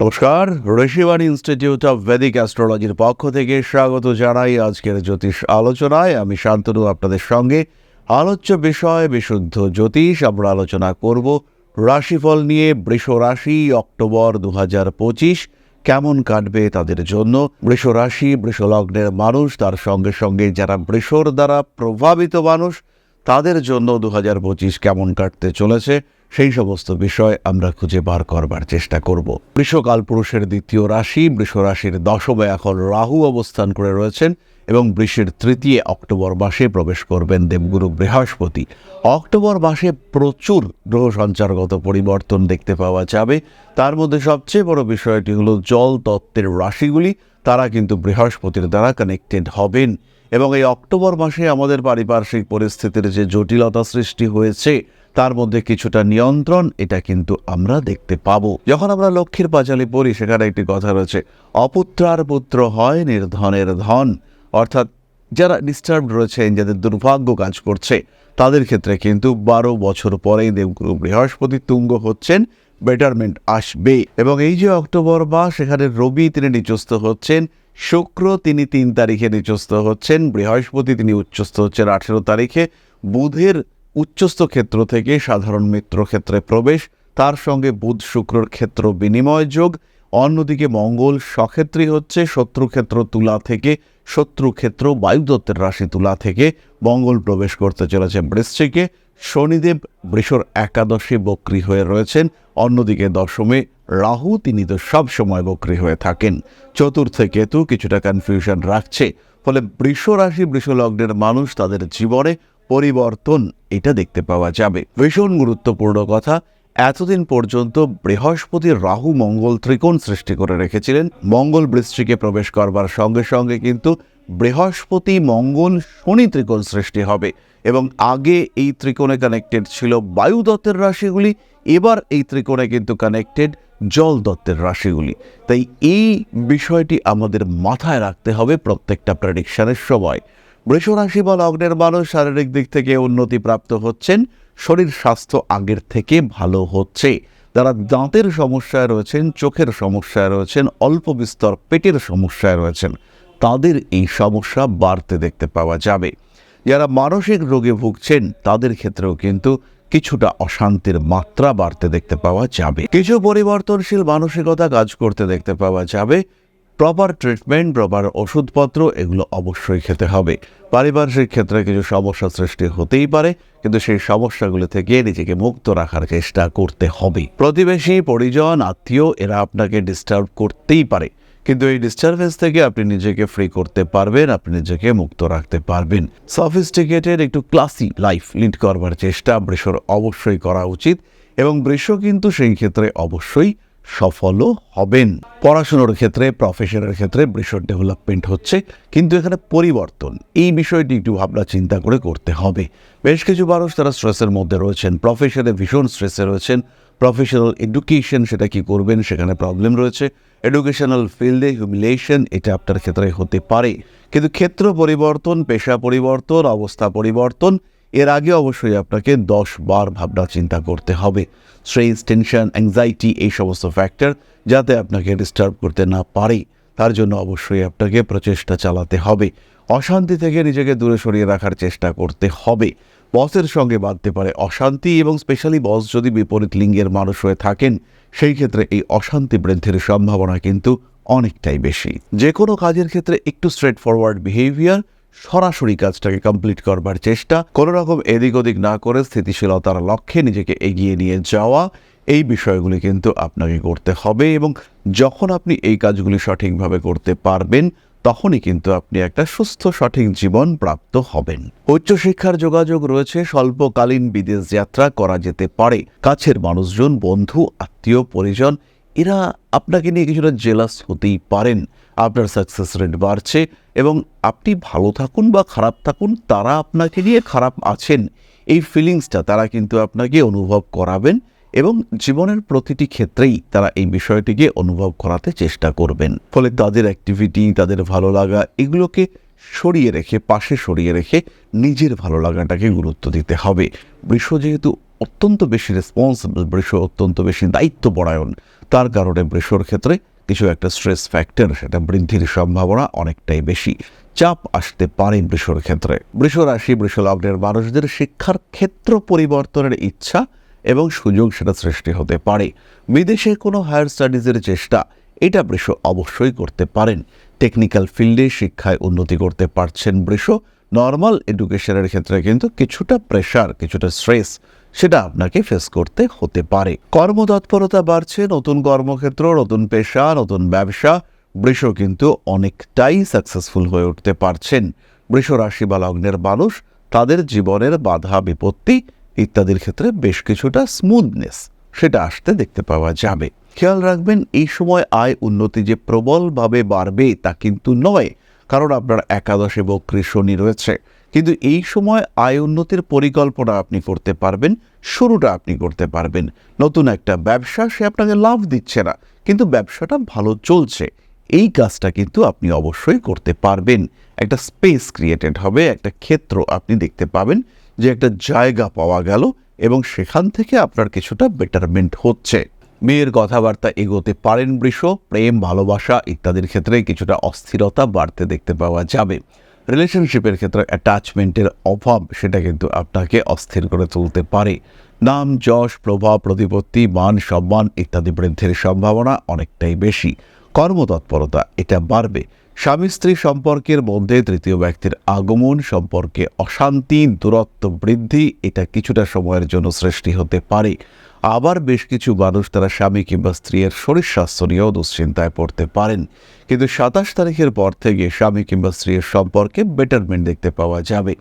নমস্কার, Rishibani institute of Vedic অ্যাস্ট্রোলজির পক্ষ থেকে স্বাগত জানাই আজকের জ্যোতিষ আলোচনায়। আমি শান্তনু, আপনাদের সঙ্গে। আলোচ্য বিষয়, বিশুদ্ধ জ্যোতিষ, আমরা আলোচনা করব রাশিফল নিয়ে। বৃষ রাশি, অক্টোবর দু পঁচিশ, কেমন কাটবে তাদের জন্য? বৃষ রাশি, বৃষ লগ্নের মানুষ, তার সঙ্গে সঙ্গে যারা বৃষর দ্বারা প্রভাবিত মানুষ, তাদের জন্য দু হাজার পঁচিশ কেমন কাটতে চলেছে? সেই সমস্ত বিষয় আমরা খুঁজে বার করবার চেষ্টা করব। বৃষকাল পুরুষের দ্বিতীয় রাশি, বৃষ রাশির দশমে এখন রাহু অবস্থান করে রয়েছেন এবং বৃষের তৃতীয় অক্টোবর মাসে প্রবেশ করবেন দেবগুরু বৃহস্পতি। অক্টোবর মাসে প্রচুর গ্রহ সঞ্চারগত পরিবর্তন দেখতে পাওয়া যাবে। তার মধ্যে সবচেয়ে বড় বিষয়টি হলো জল তত্ত্বের রাশিগুলি। তারা কিন্তু বৃহস্পতির দ্বারা কানেক্টেড হবেন এবং এই অক্টোবর মাসে আমাদের পারিপার্শ্বিক পরিস্থিতির যে জটিলতা সৃষ্টি হয়েছে তার মধ্যে কিছুটা নিয়ন্ত্রণ, এটা কিন্তু আমরা দেখতে পাবো। যখন আমরা লক্ষ্মীর পাঁচালি পড়ি, সেখানে একটি কথা রয়েছে অপুত্রার পুত্র হয় নির্ধনের ধন। অর্থাৎ, যারা ডিস্টার্ব রয়েছেন যাদের দুর্ভাগ্য কাজ করছে, তাদের ক্ষেত্রে কিন্তু বারো বছর পরেই দেবগুরু বৃহস্পতি তুঙ্গ হচ্ছেন বেটারমেন্ট আসবে। এবং এই যে অক্টোবর মাস, সেখানে রবি তিনি নিচস্থ হচ্ছেন, শুক্র তিনি তিন তারিখে নিচস্থ হচ্ছেন, বৃহস্পতি তিনি উচ্চস্থ হচ্ছেন আঠেরো তারিখে, বুধের উচ্চস্থ ক্ষেত্র থেকে সাধারণ মিত্র ক্ষেত্রে প্রবেশ, তার সঙ্গে বুধ শুক্রর ক্ষেত্র বিনিময় যোগ, অন্যদিকে মঙ্গল সক্ষেত্রী হচ্ছে শত্রুক্ষেত্র তুলা থেকে শত্রুক্ষেত্র বায়ুদত্তের রাশি তুলা থেকে মঙ্গল প্রবেশ করতে চলেছে বৃশ্চিকে। শনিদেব বৃষর একাদশী বক্রী হয়ে রয়েছেন, অন্যদিকে দশমে রাহু, তিনি তো সব সময় বক্রী হয়ে থাকেন। চতুর্থে কেতু কিছুটা কনফিউশন রাখছে, ফলে বৃষ রাশি, বৃষ লগ্নের মানুষ তাদের জীবনে পরিবর্তন এটা দেখতে পাওয়া যাবে। ভীষণ গুরুত্বপূর্ণ কথা। এতদিন পর্যন্ত বৃহস্পতি রাহু মঙ্গল ত্রিকোণ সৃষ্টি করে রেখেছিলেন। মঙ্গল বৃষ্টিকে প্রবেশ করবার সঙ্গে সঙ্গে কিন্তু বৃহস্পতি মঙ্গল শনি ত্রিকোণ সৃষ্টি হবে এবং আগে এই ত্রিকোণে কানেক্টেড ছিল বায়ু দত্তের রাশিগুলি, এবার এই ত্রিকোণে কিন্তু কানেক্টেড জল দত্তের রাশিগুলি। তাই এই বিষয়টি আমাদের মাথায় রাখতে হবে প্রত্যেকটা প্রেডিকশানের সময়। বৃষ রাশি বা লগ্নের মানুষ শারীরিক দিক থেকে উন্নতি প্রাপ্ত হচ্ছেন, শরীর স্বাস্থ্য আগের থেকে ভালো হচ্ছে। যারা দাঁতের সমস্যায় রয়েছেন, চোখের সমস্যায় রয়েছেন, অল্প বিস্তর পেটের সমস্যায় রয়েছেন, তাদের এই সমস্যা বাড়তে দেখতে পাওয়া যাবে। যারা মানসিক রোগে ভুগছেন, তাদের ক্ষেত্রেও কিন্তু কিছুটা অশান্তির মাত্রা বাড়তে দেখতে পাওয়া যাবে। কিছু পরিবর্তনশীল মানসিকতা কাজ করতে দেখতে পাওয়া যাবে। প্রপার ট্রিটমেন্ট প্রপার ওষুধপত্র, এগুলো অবশ্যই খেতে হবে। পারিপার্শ্বিক ক্ষেত্রে কিছু সমস্যা সৃষ্টি হতেই পারে, কিন্তু সেই সমস্যাগুলো থেকে নিজেকে মুক্ত রাখার চেষ্টা করতে হবে। প্রতিবেশী, পরিজন, আত্মীয়, এরা আপনাকে ডিস্টার্ব করতেই পারে। কিন্তু এই ডিস্টারবেন্স থেকে আপনি নিজেকে ফ্রি করতে পারবেন, আপনি নিজেকে মুক্ত রাখতে পারবেন। সফিস্টিকেটেড একটু ক্লাসি লাইফ লিড করবার চেষ্টা, বৃষর অবশ্যই করা উচিত। এবং বৃষ কিন্তু সেই ক্ষেত্রে অবশ্যই সফলও হবেন। পড়াশুনোর ক্ষেত্রে প্রফেশনের ক্ষেত্রে বৃষর ডেভেলপমেন্ট হচ্ছে, কিন্তু এখানে পরিবর্তন। এই বিষয়টি একটু ভাবনা চিন্তা করে করতে হবে। বেশ কিছু মানুষ তারা স্ট্রেসের মধ্যে রয়েছেন প্রফেশনে ভীষণ স্ট্রেসে রয়েছেন। প্রফেশনাল এডুকেশন সেটা কি করবেন, সেখানে প্রবলেম রয়েছে। এডুকেশনাল ফিল্ডে হিউমিলেশন এটা আপনার ক্ষেত্রে হতে পারে। কিন্তু ক্ষেত্র পরিবর্তন, পেশা পরিবর্তন, অবস্থা পরিবর্তন এর আগে অবশ্যই আপনাকে দশ বার ভাবনা চিন্তা করতে হবে। স্ট্রেস টেনশন অ্যাংজাইটি এই সমস্ত ফ্যাক্টর যাতে আপনাকে ডিস্টার্ব করতে না পারে। তার জন্য অবশ্যই আপনাকে প্রচেষ্টা চালাতে হবে। অশান্তি থেকে নিজেকে দূরে সরিয়ে রাখার চেষ্টা করতে হবে। বসের সঙ্গে বাঁধতে পারে অশান্তি এবং স্পেশালি বস যদি বিপরীত লিঙ্গের মানুষ হয়ে থাকেন, সেই ক্ষেত্রে এই অশান্তি বৃদ্ধির সম্ভাবনা কিন্তু অনেকটাই বেশি। যে কোনো কাজের ক্ষেত্রে একটু স্ট্রেট ফরওয়ার্ড বিহেভিয়ার সরাসরি কাজটাকে কমপ্লিট করবার চেষ্টা। কোনো রকম এদিক ওদিক না করে স্থিতিশীলতার লক্ষ্যে নিজেকে এগিয়ে নিয়ে যাওয়া, এই বিষয়গুলি কিন্তু আপনাকে করতে হবে এবং যখন আপনি এই কাজগুলি সঠিকভাবে করতে পারবেন, তখনই কিন্তু আপনি একটা সুস্থ, সঠিক জীবন প্রাপ্ত হবেন। উচ্চশিক্ষার যোগাযোগ রয়েছে, স্বল্পকালীন বিদেশ যাত্রা করা যেতে পারে। কাছের মানুষজন, বন্ধু, আত্মীয়, পরিজন, এরা আপনাকে নিয়ে কিছুটা জেলাস হতেই পারেন। আপনার সাকসেস রেট বাড়ছে এবং আপনি ভালো থাকুন বা খারাপ থাকুন, তারা আপনাকে নিয়ে খারাপ আছেন। এই ফিলিংসটা তারা কিন্তু আপনাকে অনুভব করাবেন এবং জীবনের প্রতিটি ক্ষেত্রেই তারা এই বিষয়টিকে অনুভব করাতে চেষ্টা করবেন। ফলে তাদের অ্যাক্টিভিটি তাদের ভালো লাগা এগুলোকে সরিয়ে রেখে, পাশে সরিয়ে রেখে নিজের ভালো লাগাটাকে গুরুত্ব দিতে হবে। বৃষ যেহেতু অত্যন্ত বেশি রেসপন্সিবল বৃষ অত্যন্ত বেশি দায়িত্বপরায়ণ, তার কারণে বৃষর ক্ষেত্রে কিছু একটা স্ট্রেস ফ্যাক্টর সেটা বৃদ্ধির সম্ভাবনা অনেকটাই বেশি। চাপ আসতে পারে বৃষর ক্ষেত্রে। বৃষ রাশি, বৃষ লগ্নের মানুষদের শিক্ষার ক্ষেত্র পরিবর্তনের ইচ্ছা এবং সুযোগ সেটা সৃষ্টি হতে পারে। বিদেশে কোনো হায়ার স্টাডিজের চেষ্টা, এটা বৃষ অবশ্যই করতে পারেন। টেকনিক্যাল ফিল্ডে শিক্ষায় উন্নতি করতে পারছেন বৃষ। নর্মাল এডুকেশনের ক্ষেত্রে কিন্তু কিছুটা প্রেশার কিছুটা স্ট্রেস সেটা আপনাকে ফেস করতে হতে পারে। কর্মতৎপরতা বাড়ছে, নতুন কর্মক্ষেত্র, নতুন পেশা, নতুন ব্যবসা, বৃষ কিন্তু অনেকটাই সাকসেসফুল হয়ে উঠতে পারছেন। বৃষ রাশি বা লগ্নের মানুষ, তাদের জীবনের বাধা, বিপত্তি ইত্যাদির ক্ষেত্রে বেশ কিছুটা স্মুথনেস সেটা আসতে দেখতে পাওয়া যাবে। খেয়াল রাখবেন, এই সময় আয় উন্নতি যে প্রবলভাবে বাড়বে তা কিন্তু নয়, কারণ আপনার একাদশে বক্রী শনি রয়েছে। কিন্তু এই সময় আয় উন্নতির পরিকল্পনা আপনি করতে পারবেন, শুরুটা আপনি করতে পারবেন। নতুন একটা ব্যবসা, সে আপনাকে লাভ দিচ্ছে না, কিন্তু ব্যবসাটা ভালো চলছে। এই কাজটা কিন্তু আপনি অবশ্যই করতে পারবেন। একটা স্পেস ক্রিয়েটেড হবে, একটা ক্ষেত্র আপনি দেখতে পাবেন যে একটা জায়গা পাওয়া গেল এবং সেখান থেকে আপনার কিছুটা বেটারমেন্ট হচ্ছে। মেয়ের কথাবার্তা এগোতে পারেন বৃষ, প্রেম, ভালোবাসা ইত্যাদির ক্ষেত্রে কিছুটা অস্থিরতা বাড়তে দেখতে পাওয়া যাবে। রিলেশনশিপের ক্ষেত্রে অ্যাটাচমেন্টের অভাব সেটা কিন্তু আপনাকে অস্থির করে তুলতে পারে। নাম, যশ, প্রভাব, প্রতিপত্তি, মান, সম্মান ইত্যাদি বৃদ্ধির সম্ভাবনা অনেকটাই বেশি। কর্মতৎপরতা, এটা বাড়বে। স্বামী স্ত্রী সম্পর্কের মধ্যে তৃতীয় ব্যক্তির আগমন সম্পর্কে অশান্তি, দূরত্ব বৃদ্ধি, এটা কিছুটা সময়ের জন্য সৃষ্টি হতে পারে। আবার বেশ কিছু মানুষ তারা স্বামী কিংবা স্ত্রীর শরীর স্বাস্থ্য নিয়েও দুশ্চিন্তায় পড়তে পারেন। কিন্তু সাতাশ তারিখের পর থেকে স্বামী কিংবা স্ত্রীর সম্পর্কে বেটারমেন্ট দেখতে পাওয়া যাবে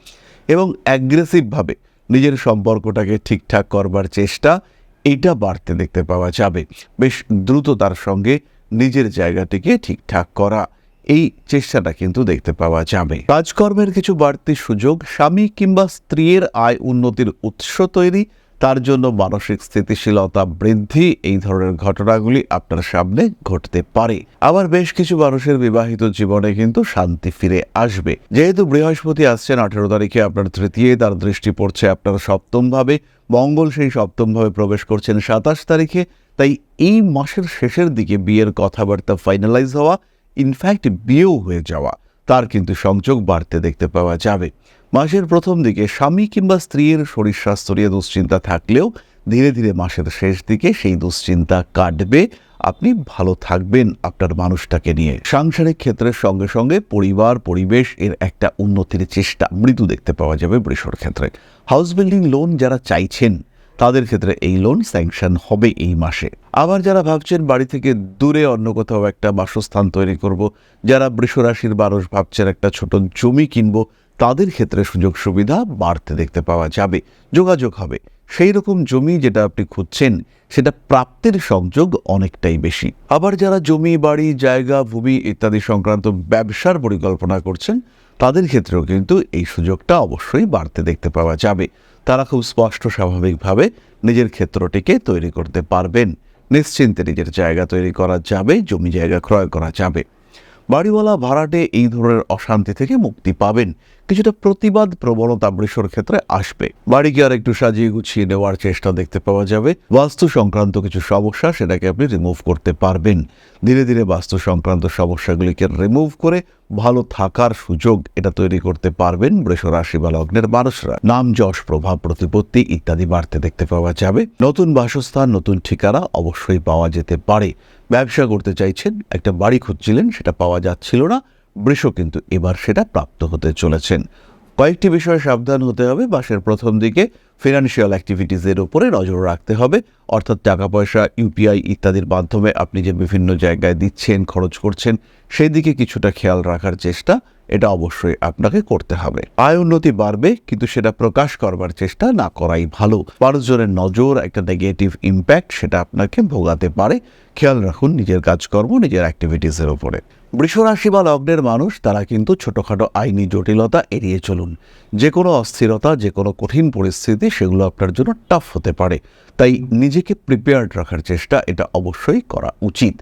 এবং অ্যাগ্রেসিভভাবে নিজের সম্পর্কটাকে ঠিকঠাক করবার চেষ্টা এটা বাড়তে দেখতে পাওয়া যাবে। বেশ দ্রুততার সঙ্গে নিজের জায়গাটিকে ঠিকঠাক করা এই চেষ্টাটা কিন্তু দেখতে পাওয়া যাবে। কাজকর্মের কিছু বাড়তি সুযোগ স্বামী কিংবা স্ত্রীর আয় উন্নতির উৎস তৈরি তার জন্য মানসিক স্থিতিশীলতা বৃদ্ধি, এই ধরনের ঘটনাগুলি আপনার সামনে ঘটতে পারে। আবার বেশ কিছু মানুষের বিবাহিত জীবনে কিন্তু শান্তি ফিরে আসবে। যেহেতু বৃহস্পতি আসছেন, আঠেরো তারিখে আপনার তৃতীয়, তার দৃষ্টি পড়ছে আপনার সপ্তম ভাবে। মঙ্গল সেই সপ্তম ভাবে প্রবেশ করছেন সাতাশ তারিখে। তাই এই মাসের শেষের দিকে বিয়ের কথাবার্তা ফাইনালাইজ হওয়া ইনফ্যাক্ট বিয়েও হয়ে যাওয়া, তার কিন্তু সংযোগ বাড়তে দেখতে পাওয়া যাবে। মাসের প্রথম দিকে স্বামী কিংবা স্ত্রীর শরীর স্বাস্থ্য নিয়ে দুশ্চিন্তা থাকলেও ধীরে ধীরে মাসের শেষ দিকে সেই দুশ্চিন্তা কাটবে। আপনি ভালো থাকবেন আপনার মানুষটাকে নিয়ে। সাংসারিক ক্ষেত্রের সঙ্গে সঙ্গে পরিবার, পরিবেশ এর একটা উন্নতির চেষ্টা মৃদু দেখতে পাওয়া যাবে বৃষর ক্ষেত্রে। হাউস বিল্ডিং লোন যারা চাইছেন, তাদের ক্ষেত্রে এই লোন স্যাংশন হবে এই মাসে। আবার যারা ভাবছেন বাড়ি থেকে দূরে অন্য কোথাও একটা বাসস্থান তৈরি করব, যারা বৃষরাশির মানুষ ভাবছেন একটা ছোট জমি কিনবো তাদের ক্ষেত্রে সুযোগ সুবিধা বাড়তে দেখতে পাওয়া যাবে, যোগাযোগ হবে। সেই রকম জমি যেটা আপনি খুঁজছেন, সেটা প্রাপ্তির সংযোগ অনেকটাই বেশি। আবার যারা জমি, বাড়ি, জায়গা, ভূমি ইত্যাদি সংক্রান্ত ব্যবসার পরিকল্পনা করছেন, তাদের ক্ষেত্রেও কিন্তু এই সুযোগটা অবশ্যই বাড়তে দেখতে পাওয়া যাবে। তারা খুব স্পষ্ট স্বাভাবিকভাবে নিজের ক্ষেত্রটিকে তৈরি করতে পারবেন। নিশ্চিন্তে নিজের জায়গা তৈরি করা যাবে, জমি জায়গা ক্রয় করা যাবে। বাড়িওয়ালা ভাড়াটে এই ধরনের অশান্তি থেকে মুক্তি পাবেন। কিছুটা প্রতিবাদ প্রবণতা বৃষর ক্ষেত্রে আসবে। বাড়িকে আর একটু সাজিয়ে গুছিয়ে নেওয়ার চেষ্টা দেখতে পাওয়া যাবে। বাস্তু সংক্রান্ত কিছু সমস্যা সেটাকে আপনি রিমুভ করতে পারবেন। ধীরে ধীরে বাস্তু সংক্রান্ত সমস্যাগুলিকে রিমুভ করে ভালো থাকার সুযোগ এটা তৈরি করতে পারবেন বৃষ রাশি বা লগ্নের মানুষরা। নাম, যশ, প্রভাব, প্রতিপত্তি ইত্যাদি বাড়তে দেখতে পাওয়া যাবে। নতুন বাসস্থান, নতুন ঠিকানা অবশ্যই পাওয়া যেতে পারে। ব্যবসা করতে চাইছেন, একটা বাড়ি খুঁজছিলেন সেটা পাওয়া যাচ্ছিল না। বৃষ কিন্তু এবার সেটা প্রাপ্ত হতে চলেছেন। কয়েকটি বিষয়ে সাবধান হতে হবে। মাসের প্রথম দিকে ফিনান্সিয়াল অ্যাক্টিভিটিসের উপরে নজর রাখতে হবে। অর্থাৎ টাকা পয়সা ইউপিআই ইত্যাদির মাধ্যমে আপনি যে বিভিন্ন জায়গায় দিচ্ছেন, খরচ করছেন, সেই দিকে কিছুটা খেয়াল রাখার চেষ্টা। এটা অবশ্যই আপনাকে করতে হবে। আয় উন্নতি বাড়বে, কিন্তু সেটা প্রকাশ করবার চেষ্টা না করাই ভালো। মানুষজনের নজর, একটা নেগেটিভ ইম্প্যাক্ট সেটা আপনাকে ভোগাতে পারে। খেয়াল রাখুন নিজের কাজকর্ম, নিজের অ্যাক্টিভিটিসের উপরে। বৃষরাশি বা লগ্নের মানুষ, তারা কিন্তু ছোটোখাটো আইনি জটিলতা এড়িয়ে চলুন। যে কোনো অস্থিরতা যে কোনো কঠিন পরিস্থিতি, সেগুলো আপনার জন্য টাফ হতে পারে। তাই নিজেকে প্রিপেয়ার্ড রাখার চেষ্টা এটা অবশ্যই করা উচিত।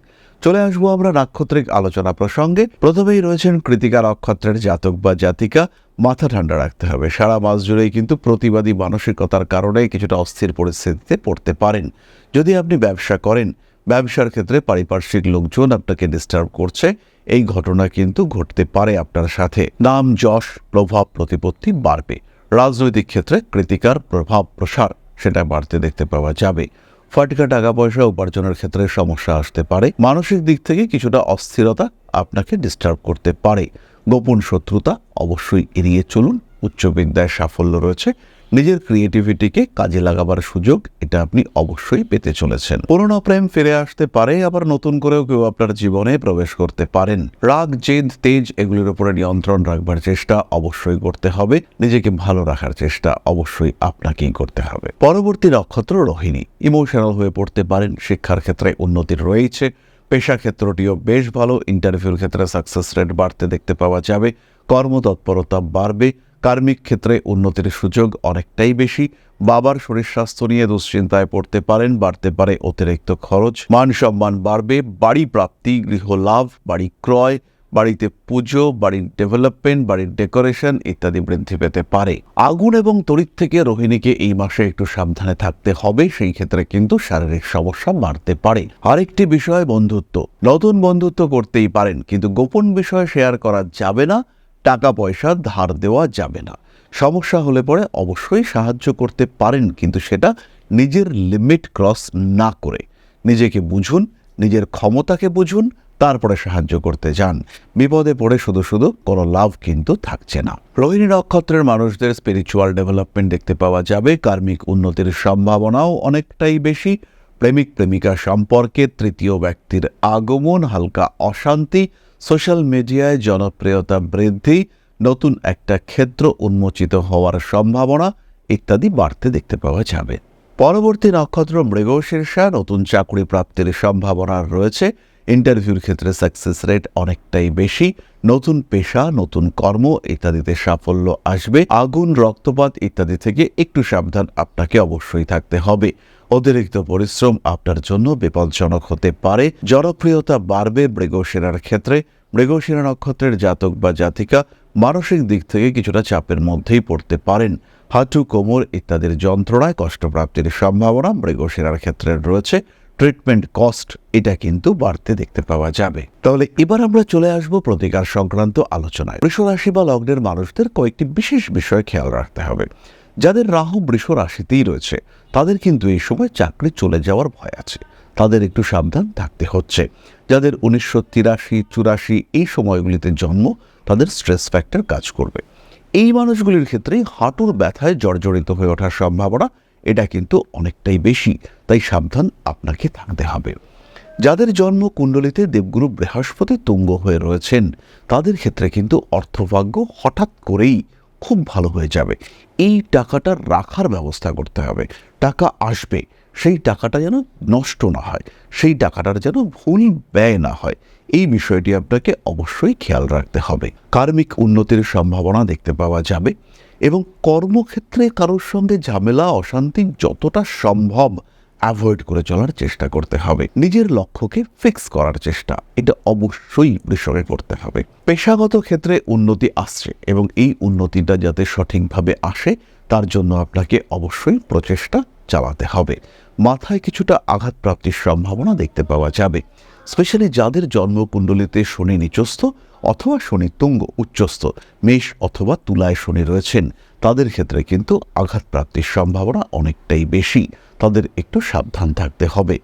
চলে আসব আমরা নাক্ষত্রিক আলোচনা প্রসঙ্গে। প্রথমেই রয়েছেন কৃতিকা নক্ষত্রের জাতক বা জাতিকা। মাথা ঠান্ডা রাখতে হবে। সারা মাস জুড়েই কিন্তু প্রতিবাদী মানসিকতার কারণে কিছুটা অস্থির পরিস্থিতিতে পড়তে পারেন। যদি আপনি ব্যবসা করেন, ব্যবসার ক্ষেত্রে পারিপার্শ্বিক লোকজন আপনাকে ডিস্টার্ব করছে। এই ঘটনা কিন্তু ঘটতে পারে আপনার সাথে। নাম, যশ, প্রভাব, প্রতিপত্তি বাড়বে। রাজনৈতিক ক্ষেত্রে কৃতিকার প্রভাব, প্রসার, সেটা বাড়তে দেখতে পাওয়া যাবে। ফাটকা টাকা পয়সা উপার্জনের ক্ষেত্রে সমস্যা আসতে পারে। মানসিক দিক থেকে কিছুটা অস্থিরতা আপনাকে ডিস্টার্ব করতে পারে। গোপন শত্রুতা অবশ্যই এড়িয়ে চলুন। উচ্চ বিদ্যায় সাফল্য রয়েছে। নিজের ক্রিয়েটিভিটিকে কাজে লাগাবার সুযোগ এটা আপনি অবশ্যই পেতে চলেছেন। পুরনো প্রেম ফিরে আসতে পারে, আবার নতুন করেও কেউ আপনার জীবনে প্রবেশ করতে পারেন। রাগ, জেদ, তেজ এগুলির উপরে নিয়ন্ত্রণ রাখবার চেষ্টা অবশ্যই করতে হবে। নিজেকে ভালো রাখার চেষ্টা অবশ্যই আপনাকেই করতে হবে। পরবর্তী নক্ষত্র রোহিণী। ইমোশনাল হয়ে পড়তে পারেন, শিক্ষার ক্ষেত্রে উন্নতি রয়েছে, পেশা ক্ষেত্রটিও বেশ ভালো ইন্টারভিউর ক্ষেত্রে সাকসেস রেট বাড়তে দেখতে পাওয়া যাবে, কর্মতৎপরতা বাড়বে কার্মিক ক্ষেত্রে উন্নতির সুযোগ অনেকটাই বেশি। বাবার শরীর স্বাস্থ্য নিয়ে দুশ্চিন্তায় পড়তে পারেন, বাড়তে পারে অতিরিক্ত খরচ। মান সম্মান বাড়বে, বাড়ি প্রাপ্তি, গৃহ লাভ, বাড়ি ক্রয়, বাড়িতে পুজো, বাড়ির ডেভেলপমেন্ট, বাড়ির ডেকোরেশন ইত্যাদি বৃদ্ধি পেতে পারে। আগুন এবং তড়িৎ থেকে রোহিণীকে এই মাসে একটু সাবধানে থাকতে হবে, সেই ক্ষেত্রে কিন্তু শারীরিক সমস্যা বাড়তে পারে। আরেকটি বিষয় বন্ধুত্ব। নতুন বন্ধুত্ব করতেই পারেন, কিন্তু গোপন বিষয় শেয়ার করা যাবে না। টাকা পয়সা ধার দেওয়া যাবে না। সমস্যা হলে পরে অবশ্যই সাহায্য করতে পারেন, কিন্তু সেটা নিজের লিমিট ক্রস না করে। নিজেকে বুঝুন, নিজের ক্ষমতাকে বুঝুন, তারপরে সাহায্য করতে যান। বিপদে পড়ে শুধু শুধু কোনো লাভ কিন্তু থাকছে না। রোহিণী নক্ষত্রের মানুষদের স্পিরিচুয়াল ডেভেলপমেন্ট দেখতে পাওয়া যাবে। কার্মিক উন্নতির সম্ভাবনাও অনেকটাই বেশি। প্রেমিক প্রেমিকা সম্পর্কে তৃতীয় ব্যক্তির আগমন, হালকা অশান্তি সোশ্যাল মিডিয়ায় জনপ্রিয়তা বৃদ্ধি, নতুন একটা ক্ষেত্র উন্মোচিত হওয়ার সম্ভাবনা ইত্যাদি বাড়তে দেখতে পাওয়া যাবে। পরবর্তী নক্ষত্র মৃগশীর্ষা নতুন চাকরি প্রাপ্তির সম্ভাবনা রয়েছে। ইন্টারভিউর ক্ষেত্রে সাকসেস রেট অনেকটাই বেশি, নতুন পেশা, নতুন কর্ম ইত্যাদিতে সাফল্য আসবে। আগুন, রক্তপাত ইত্যাদি থেকে একটু সাবধান আপনাকে অবশ্যই থাকতে হবে। অতিরিক্ত পরিশ্রম আপনার জন্য বিপজ্জনক হতে পারে। জনপ্রিয়তা বাড়বে মৃগসেনার ক্ষেত্রে। মৃগসেনা নক্ষত্রের জাতক বা জাতিকা মানসিক দিক থেকে কিছুটা চাপের মধ্যেই পড়তে পারেন। হাঁটু, কোমর ইত্যাদির যন্ত্রণায় কষ্টপ্রাপ্তির সম্ভাবনা মৃগসেনার ক্ষেত্রে রয়েছে। ট্রিটমেন্ট কস্ট এটা কিন্তু বাড়তে দেখতে পাওয়া যাবে। তাহলে এবার আমরা চলে আসব প্রতিকার সংক্রান্ত আলোচনায়। বা লগ্নের মানুষদের কয়েকটি বিশেষ বিষয় খেয়াল রাখতে হবে। যাদের রাহু বৃষ রাশিতেই রয়েছে, তাদের কিন্তু এই সময় চাকরি চলে যাওয়ার ভয় আছে। তাদের একটু সাবধান থাকতে হচ্ছে। যাদের উনিশশো তিরাশি, চুরাশি এই সময়গুলিতে জন্ম, তাদের স্ট্রেস ফ্যাক্টর কাজ করবে। এই মানুষগুলির ক্ষেত্রে হাঁটুর ব্যথায় জর্জরিত হয়ে ওঠার সম্ভাবনা, এটা কিন্তু অনেকটাই বেশি। তাই সাবধান আপনাকে থাকতে হবে। যাদের জন্ম কুণ্ডলিতে দেবগুরু বৃহস্পতি তুঙ্গ হয়ে রয়েছেন, তাদের ক্ষেত্রে কিন্তু অর্থভাগ্য হঠাৎ করেই খুব ভালো হয়ে যাবে। এই টাকাটা রাখার ব্যবস্থা করতে হবে। টাকা আসবে, সেই টাকাটা যেন নষ্ট না হয়, সেই টাকাটার যেন ভুল ব্যয় না হয়। এই বিষয়টি আপনাকে অবশ্যই খেয়াল রাখতে হবে। কার্মিক উন্নতির সম্ভাবনা দেখতে পাওয়া যাবে এবং কর্মক্ষেত্রে কারোর সঙ্গে ঝামেলা, অশান্তি যতটা সম্ভব অ্যাভয়েড করে চলার চেষ্টা করতে হবে। নিজের লক্ষ্যকে ফিক্স করার চেষ্টা, এটা অবশ্যই বৃষকে করতে হবে। পেশাগত ক্ষেত্রে উন্নতি আসছে এবং এই উন্নতিটা যাতে সঠিকভাবে আসে, তার জন্য আপনাকে অবশ্যই প্রচেষ্টা চালাতে হবে। মাথায় কিছুটা আঘাত প্রাপ্তির সম্ভাবনা দেখতে পাওয়া যাবে। স্পেশালি যাদের জন্মকুণ্ডলিতে শনি নিচস্থ অথবা শনি তুঙ্গ উচ্চস্থ, মেষ অথবা তুলায় শনি রয়েছেন তাদের ক্ষেত্রে কিন্তু আঘাত প্রাপ্তির সম্ভাবনা অনেকটাই বেশি। তাদের একটু সাবধান থাকতে হবে।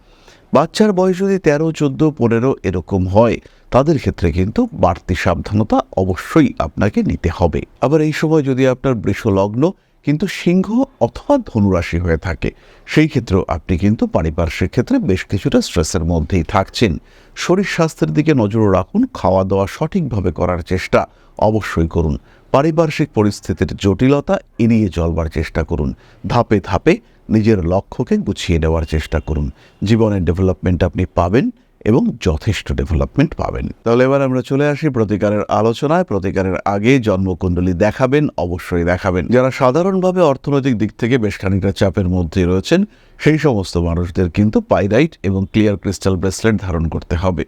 বাচ্চার বয়স যদি তেরো, চোদ্দ, পনেরো এরকম হয়, তাদের ক্ষেত্রে কিন্তু বাড়তি সাবধানতা অবশ্যই আপনাকে নিতে হবে। আবার এই সময় যদি আপনার বৃষ লগ্ন কিন্তু সিংহ অথবা ধনুরাশি হয়ে থাকে, সেই ক্ষেত্রেও আপনি কিন্তু পারিপার্শ্বিক ক্ষেত্রে বেশ কিছুটা স্ট্রেসের মধ্যেই থাকছেন। শরীর স্বাস্থ্যের দিকে নজর রাখুন খাওয়া দাওয়া সঠিকভাবে করার চেষ্টা অবশ্যই করুন। পারিপার্শ্বিক পরিস্থিতির জটিলতা এড়িয়ে চলবার চেষ্টা করুন। ধাপে ধাপে নিজের লক্ষ্যকে গুছিয়ে নেওয়ার চেষ্টা করুন। জীবনের ডেভেলপমেন্ট আপনি পাবেন এবং যথেষ্ট ডেভেলপমেন্ট পাবেন। তাহলে এবার আমরা চলে আসি প্রতিকারের আলোচনায়। প্রতিকারের আগে জন্মকুণ্ডলী দেখাবেন, অবশ্যই দেখাবেন। যারা সাধারণভাবে অর্থনৈতিক দিক থেকে বেশ খানিকটা চাপের মধ্যে রয়েছেন, সেই সমস্ত মানুষদের কিন্তু পাইরাইট এবং ক্লিয়ার ক্রিস্টাল ব্রেসলেট ধারণ করতে হবে।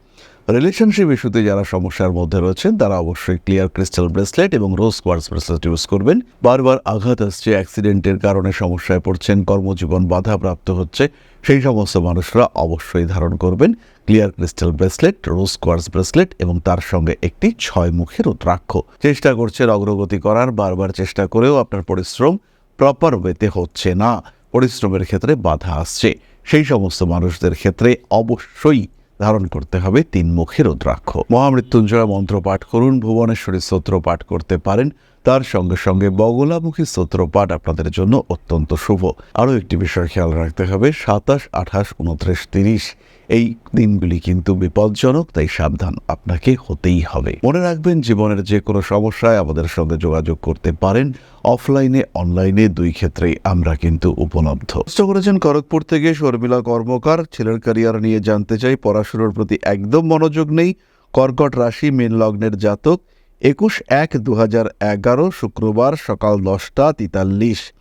রিলেশনশিপ ইস্যুতে যারা সমস্যার মধ্যে রয়েছেন, তারা অবশ্যই ক্লিয়ার ক্রিস্টাল ব্রেসলেট এবং রোজ কোয়ার্স ব্রেসলেট ইউজ করবেন। বারবার আঘাত আসছে অ্যাক্সিডেন্টের কারণে সমস্যায় পড়ছেন, কর্মজীবন বাধাপ্রাপ্ত হচ্ছে, সেই সমস্ত মানুষরা অবশ্যই ধারণ করবেন। Clear crystal bracelet rose quartz bracelet এবং তার সঙ্গে একটি ছয় মুখের রুদ্রাক্ষ। চেষ্টা করছেন অগ্রগতি করার, বারবার চেষ্টা করেও আপনার পরিশ্রম প্রপার ওয়েতে হচ্ছে না। পরিশ্রমের ক্ষেত্রে বাধা আসছে। সেই সমস্ত মানুষদের ক্ষেত্রে অবশ্যই ধারণ করতে হবে তিন মুখের রুদ্রাক্ষ। মহামৃত্যুঞ্জয় মন্ত্র পাঠ করুন, ভুবনেশ্বরী স্তোত্র পাঠ করতে পারেন। তার সঙ্গে সঙ্গে বগলামুখী স্তোত্র পাঠ আপনাদের জন্য অত্যন্ত শুভ। আরও একটি বিষয় খেয়াল রাখতে হবে, সাতাশ, আঠাশ, উনত্রিশ, তিরিশ। এই দিনগুলি কিন্তু বিপজ্জনক, তাই সাবধান আপনাকে হতেই হবে। মনে রাখবেন, জীবনের যে কোনো সমস্যায় আমাদের সঙ্গে যোগাযোগ করতে পারেন। অফলাইনে, অনলাইনে দুই ক্ষেত্রেই আমরা কিন্তু উপলব্ধ। চেষ্টা করেছেন খড়গপুর থেকে শর্মিলা কর্মকার। ছেলের ক্যারিয়ার নিয়ে জানতে চাই, পড়াশোনার প্রতি একদম মনোযোগ নেই। কর্কট রাশি, মীন লগ্নের জাতক। একুশ এক দু এগারো, শুক্রবার সকাল দশটা তেতাল্লিশ।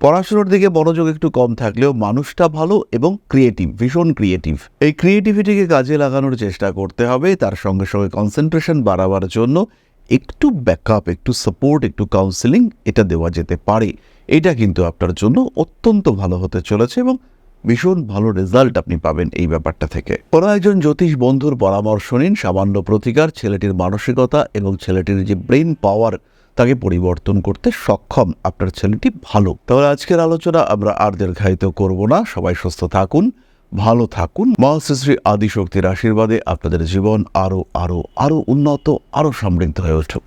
পড়াশোনার দিকে মনোযোগ একটু কম থাকলেও মানুষটা ভালো এবং ক্রিয়েটিভ ভীষণ ক্রিয়েটিভ এই ক্রিয়েটিভিটিকে কাজে লাগানোর চেষ্টা করতে হবে, তার সঙ্গে সঙ্গে কনসেন্ট্রেশন বাড়াবার জন্য একটু ব্যাকআপ একটু সাপোর্ট একটু কাউন্সেলিং এটা দেওয়া যেতে পারে। এটা কিন্তু আপনার জন্য অত্যন্ত ভালো হতে চলেছে এবং ভীষণ ভালো রেজাল্ট আপনি পাবেন এই ব্যাপারটা থেকে। কোনো একজন জ্যোতিষ বন্ধুর পরামর্শ নিন, সামান্য প্রতিকার, ছেলেটির মানসিকতা এবং ছেলেটির যে ব্রেন পাওয়ার তাকে পরিবর্তন করতে সক্ষম। আপনার ছেলেটি ভালো। তাহলে আজকের আলোচনা আমরা আর দীর্ঘায়িত করব না। সবাই সুস্থ থাকুন, ভালো থাকুন। মহাশ্রী আদিশক্তির আশীর্বাদে আপনাদের জীবন আরও আরও আরও উন্নত আরও সমৃদ্ধ হয়ে উঠুক।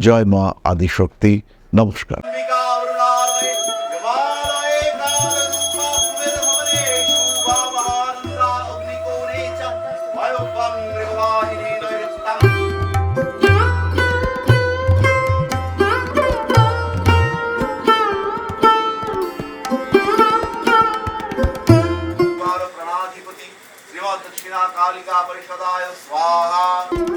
জয় মা আদিশক্তি। নমস্কার। 好啦。